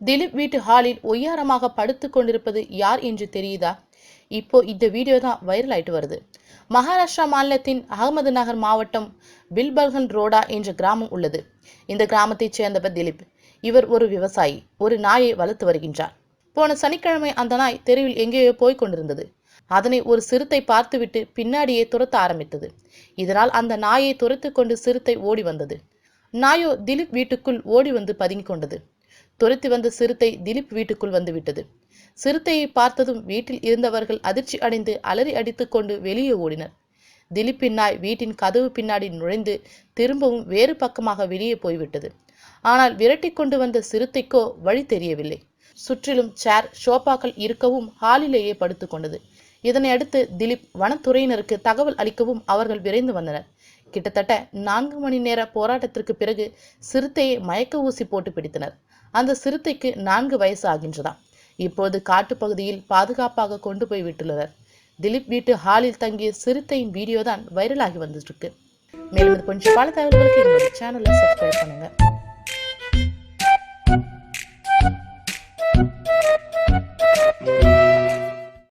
திலீப் வீட்டு ஹாலில் ஒய்யாரமாக படுத்து கொண்டிருப்பது யார் என்று தெரியுதா? இப்போ இந்த வீடியோ தான் வைரல் ஆயிட்டு வருது. மகாராஷ்டிரா மாநிலத்தின் அகமது நகர் மாவட்டம் பில்பல்கன் ரோடா என்ற கிராமம் உள்ளது. இந்த கிராமத்தைச் சேர்ந்தவர் திலீப். இவர் ஒரு விவசாயி ஒரு நாயை வளர்த்து வருகின்றார். போன சனிக்கிழமை அந்த நாய் தெருவில் எங்கேயோ போய் கொண்டிருந்தது. அதனை ஒரு சிறுத்தை பார்த்துவிட்டு பின்னாடியே துரத்த ஆரம்பித்தது. இதனால் அந்த நாயை துரத்து கொண்டு சிறுத்தை ஓடி வந்தது. நாயோ திலீப் வீட்டுக்குள் ஓடி வந்து பதுங்கிக் கொண்டது. துரத்தி வந்த சிறுத்தை திலீப் வீட்டுக்குள் வந்துவிட்டது. சிறுத்தையை பார்த்ததும் வீட்டில் இருந்தவர்கள் அதிர்ச்சி அடைந்து அலறி அடித்துக்கொண்டு வெளியே ஓடினர். திலீப்பின் நாய் வீட்டின் கதவு பின்னாடி நுழைந்து திரும்பவும் வேறு பக்கமாக வெளியே போய்விட்டது. ஆனால் விரட்டி கொண்டு வந்த சிறுத்தைக்கோ வழி தெரியவில்லை. சுற்றிலும் சேர் ஷோபாக்கள் இருக்கவும் ஹாலிலேயே படுத்து கொண்டது. இதனை அடுத்து திலீப் வனத்துறையினருக்கு தகவல் அளிக்கவும் அவர்கள் விரைந்து வந்தனர். கிட்டத்தட்ட நான்கு மணி நேர போராட்டத்திற்கு பிறகு சிறுத்தையை மயக்க ஊசி போட்டு பிடித்தனர். அந்த சிறுத்தைக்கு நான்கு வயசு ஆகின்றதாம் இப்போது காட்டுப்பகுதியில் பாதுகாப்பாக கொண்டு போய் விட்டுள்ளனர். திலீப் வீட்டு ஹாலில் தங்கிய சிறுத்தையின் வீடியோ தான் வைரலாகி வந்துட்டு இருக்கு மேலும் இது கொஞ்சம் பல தகவல்களுக்கு என்னோட சேனலை சப்ஸ்கிரைப் பண்ணுங்க.